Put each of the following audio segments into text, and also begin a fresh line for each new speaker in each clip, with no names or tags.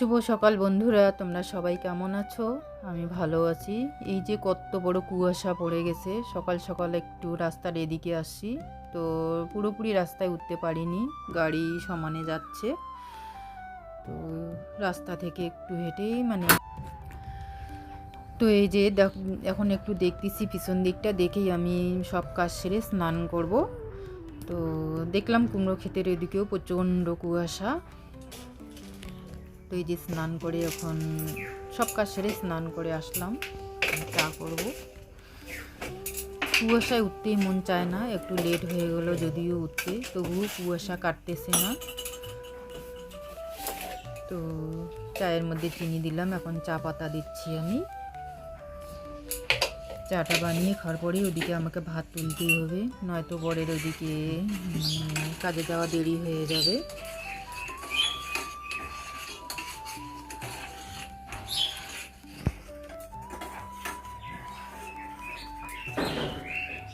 শুভ সকাল বন্ধুরা, তোমরা সবাই কেমন আছো? আমি ভালো আছি। এই যে কত বড় কুয়াশা পড়ে গেছে, সকাল সকাল একটু রাস্তার এদিকে আসছি তো পুরোপুরি রাস্তায় উঠতে পারিনি, গাড়ি সমানে যাচ্ছে। তো রাস্তা থেকে একটু হেঁটেই মানে তো এই যে এখন একটু দেখতেছি, পিছন দিকটা দেখেই আমি সব কাজ সেরে স্নান করব। তো দেখলাম কুমড়ো ক্ষেতের এদিকেও প্রচণ্ড কুয়াশা। তো এই যে স্নান করে এখন সব কাজ সেরে স্নান করে আসলাম। চা করব। কুয়াশায় উঠতেই মন চায় না, একটু লেট হয়ে গেল যদিও উঠতে। তবুও কুয়াশা কাটতেছে না। তো চায়ের মধ্যে চিনি দিলাম, এখন চা পাতা দিচ্ছি আমি। চাটা বানিয়ে খাওয়ার পরেই ওদিকে আমাকে ভাত তুলতেই হবে, নয়তো বরের ওদিকে মানে কাজে যাওয়া দেরি হয়ে যাবে।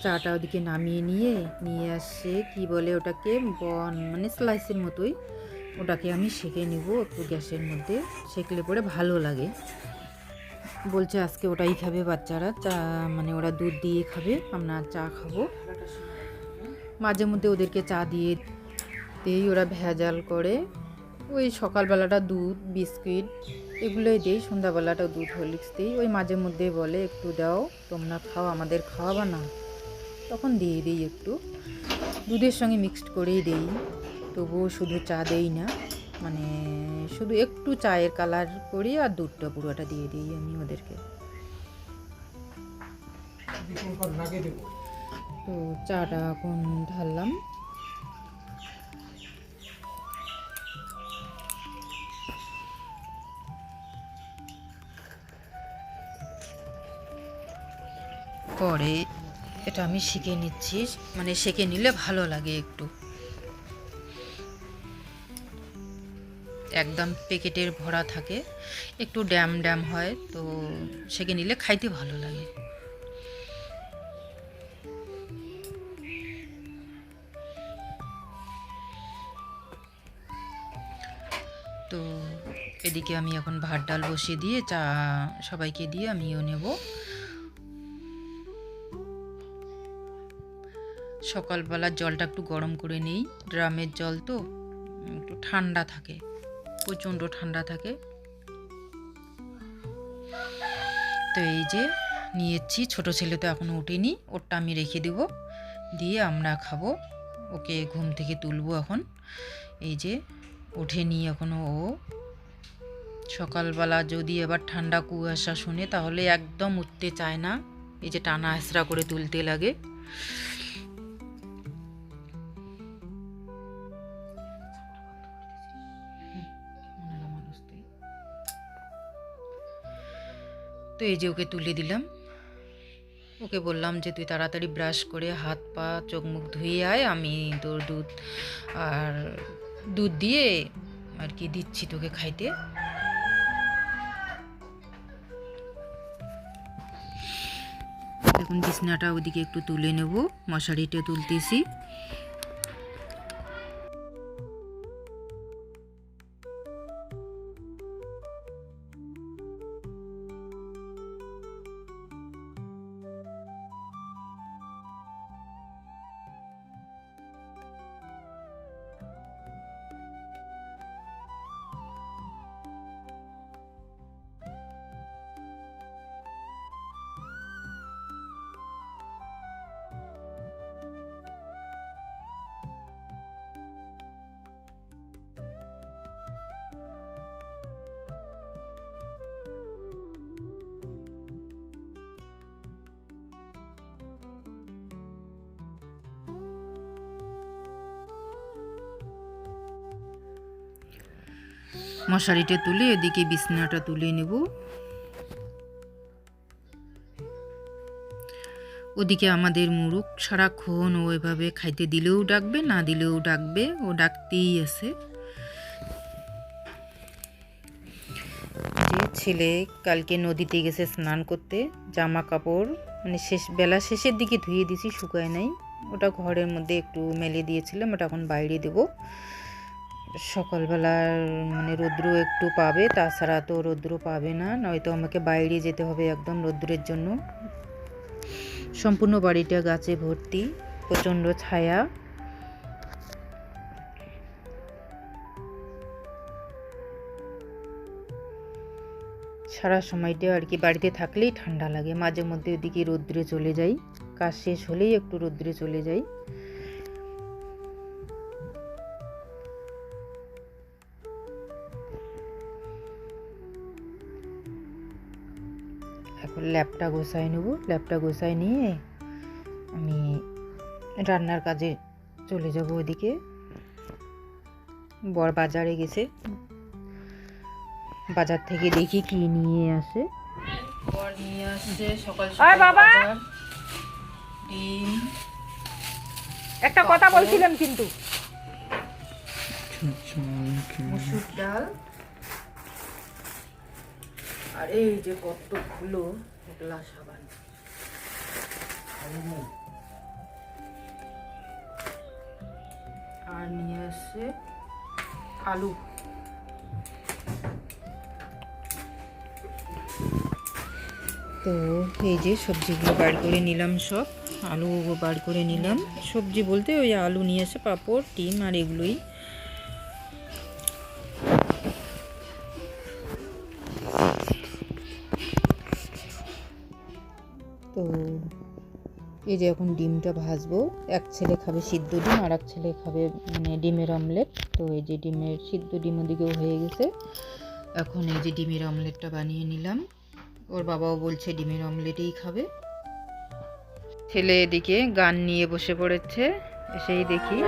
চাটা ওদিকে নামিয়ে নিয়ে নিয়ে আসছে কি বলে ওটাকে, বন মানে স্লাইসের মতোই। ওটাকে আমি সেঁকে নিব একটু গ্যাসের মধ্যে, সেঁকলে পরে ভালো লাগে। বলছে আজকে ওটাই খাবে বাচ্চারা, চা মানে ওরা দুধ দিয়ে খাবে, আমরা চা খাব। মাঝে মধ্যে ওদেরকে চা দিয়ে দিয়েই ওরা ভেজাল করে। ওই সকালবেলাটা দুধ, বিস্কিট এগুলোই দিই, সন্ধ্যাবেলাটা দুধ, হরলিক্স দিই। ওই মাঝে মধ্যে বলে, একটু দাও, তোমরা খাও, আমাদের খাওয়াবা না। তখন দিয়ে দিই একটু। দুধের সঙ্গে মিক্সড করেই দেই। তবুও শুধু চা দেই না মানে শুধু একটু চায়ের কালার করি আর দুধটা পুরোটা দিয়ে দিই আমি ওদেরকে। তো চাটা এখন ঢাললাম। পরে এটা আমি শিখে নিচ্ছি। মানে শিখে নিলে ভালো লাগে একটু। একদম প্যাকেটের ভরা থাকে। একটু ড্যাম ড্যাম হয়, তো সেকে নিলে খাইতে ভালো লাগে। তো এদিকে আমি এখন ভাত, ডাল বসিয়ে দিয়ে চা সবাইকে দিয়ে আমিও নেব। সকালবেলার জলটা একটু গরম করে নেই। ড্রামের জল তো, একটু ঠান্ডা থাকে, প্রচণ্ড ঠান্ডা থাকে। তো এই যে নিয়েছি, ছোট ছেলে তো এখনও ওঠেনি ওরটা আমি রেখে দেব। দিয়ে আমরা খাব, ওকে ঘুম থেকে তুলবো এখন। এই যে ওঠেনি এখনও ও। সকালবেলা যদি এবার ঠান্ডা কুয়াশা শুনে, তাহলে একদম উঠতে চায় না। এই যে টানা আঁচড়া করে তুলতে লাগে। তো এই যে ওকে তুলে দিলাম। ওকে বললাম যে, তুই তাড়াতাড়ি ব্রাশ করে হাত পা, চোখ মুখ ধুয়ে আয়, আমি তোর দুধ আর দুধ দিয়ে আর কি দিচ্ছি তোকে খাইতে। এখন বিছনাটা ওদিকে একটু তুলে নেব। মশারিটা তুলতেছি। মশারিটা তুলে এদিকে বিছনাটা তুলে নেব। ওদিকে আমাদের মুরুখ সারাক্ষণ ও এভাবে খাইতে দিলেও ডাকবে, না দিলেও ডাকবে, ও ডাকতেই আছে। যে ছেলে কালকে নদীতে গেছে স্নান করতে, জামা কাপড় মানে শেষ, বেলা শেষের দিকে ধুয়ে দিছি, শুকায় নাই। ওটা ঘরের মধ্যে একটু মেলে দিয়েছিলাম, ওটা এখন বাইরে দেবো।
সকালবেলার মানে রৌদ্র একটু পাবে, তাছাড়া তো রৌদ্র পাবে না, নয়তো আমাকে বাইরে যেতে হবে একদম রৌদ্রের জন্য। সম্পূর্ণ বাড়িটা গাছে ভর্তি, প্রচণ্ড ছায়া। সারা সময়টা আর কি বাড়িতে থাকলেই ঠান্ডা লাগে, মাঝে মধ্যে ওদিকে রৌদ্রে চলে যাই, কাজ শেষ হলেই একটু রৌদ্রে চলে যাই। ল্যাপটা গোছায় নেব। ল্যাপটা গোছায় নিয়ে আমি রান্নার কাজে চলে যাব ওদিকে। বর বাজারে গেছে। বাজার থেকে দেখি কি নিয়ে আসে। বর নিয়ে আসছে সকাল
আয় বাবা!
ডিম
একটা কথা বলছিলাম কিন্তু।
মুসুর ডাল আর এই যে কতগুলো ঢোকলা সাবান। আর নিয়ে আসছে আলু। তো এই যে সবজিগুলো বার করে নিলাম সব আলু বার করে নিলাম। সবজি বলতে ওই আলু নিয়ে এসে পাঁপড়, ডিম আর এগুলোই। এই যে এখন ডিমটা ভাজবো। এক ছেলে খাবে সিদ্ধ ডিম আর এক ছেলে খাবে মানে ডিমের অমলেট। তো এই যে ডিমের সিদ্ধ ডিম ওদিকেও হয়ে গেছে। এখন এই যে ডিমের অমলেটটা বানিয়ে নিলাম। ওর বাবাও বলছে ডিমের অমলেটেই খাবে। ছেলে এদিকে গান নিয়ে বসে পড়েছে। এসেই দেখি।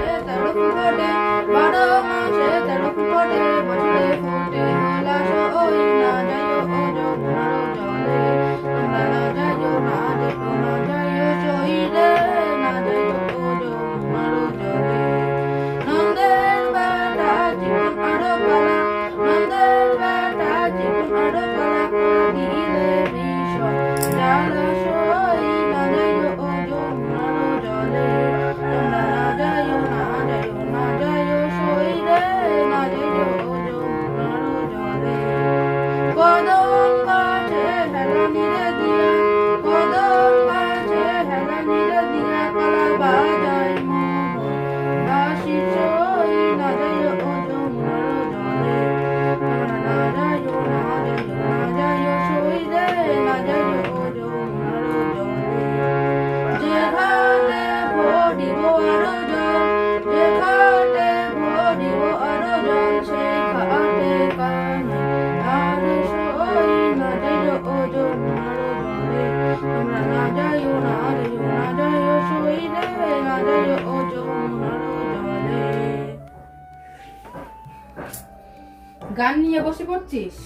গান নিয়ে বসে পড়ছিস?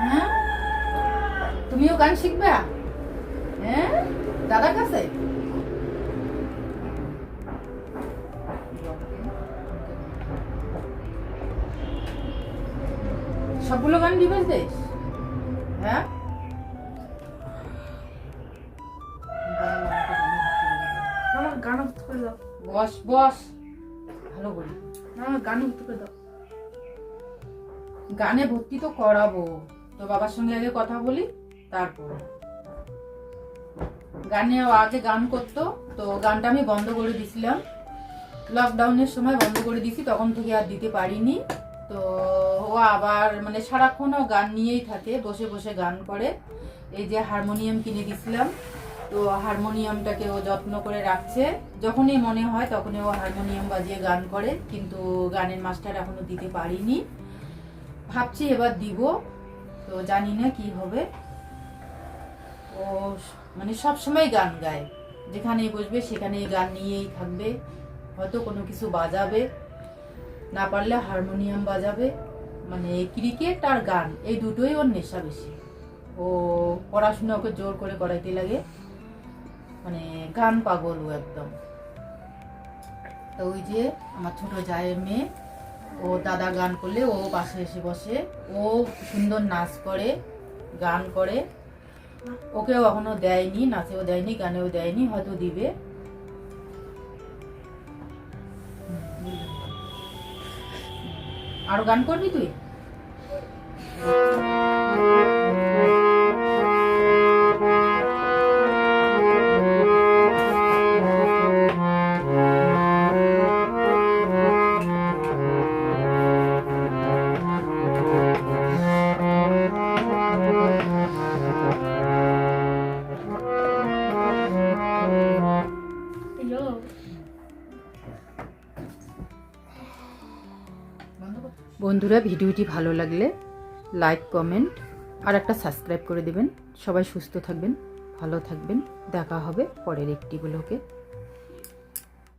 হ্যাঁ? তুমিও গান শিখবে? হ্যাঁ? দাদার কাছে? সবগুলো গান রিভাইজ দিস হ্যাঁ? গান বস বস। বলি না, গান করে দাও। গানে ভর্তি তো করাবো। তো বাবার সঙ্গে আগে কথা বলি, তারপর। গানে আগে গান করতো, তো গানটা আমি বন্ধ করে দিছিলাম। লকডাউনের সময় বন্ধ করে দিছি তখন থেকে আর দিতে পারিনি। তো ও আবার মানে সারাক্ষণ গান নিয়েই থাকে, বসে বসে গান করে। এই যে হারমোনিয়াম কিনে দিছিলাম। তো হারমোনিয়ামটাকে ও যত্ন করে রাখছে। যখনই মনে হয় তখনই ও হারমোনিয়াম বাজিয়ে গান করে, কিন্তু গানের মাস্টার এখনও দিতে পারিনি। ভাবছি এবার দিব, তো জানি না কি হবে। ও মানে সব সময় গান গায়। যেখানেই বসবে সেখানেই গান নিয়েই থাকবে। হয়তো কোনো কিছু বাজাবে। না পারলে হারমোনিয়াম বাজাবে। মানে ক্রিকেট আর গান, এই দুটোই ওর নেশা বেশি। ও পড়াশোনা ওকে জোর করে করাইতে লাগে। মানে গান পাগল ও একদম। তো ওই যে আমার ছোট জায়ের মেয়ে, ও দাদা গান করলে ও পাশে এসে বসে, ও সুন্দর নাচ করে, গান করে। ওকেও এখনও দেয়নি, নাচেও দেয়নি, গানেও দেয়নি, হয়তো দিবে।
আরও গান করবি তুই?
বন্ধুরা, ভিডিওটি ভালো লাগলে লাইক কমেন্ট আর একটা সাবস্ক্রাইব করে দেবেন। সবাই সুস্থ থাকবেন, ভালো থাকবেন। দেখা হবে পরের একটি ব্লগে।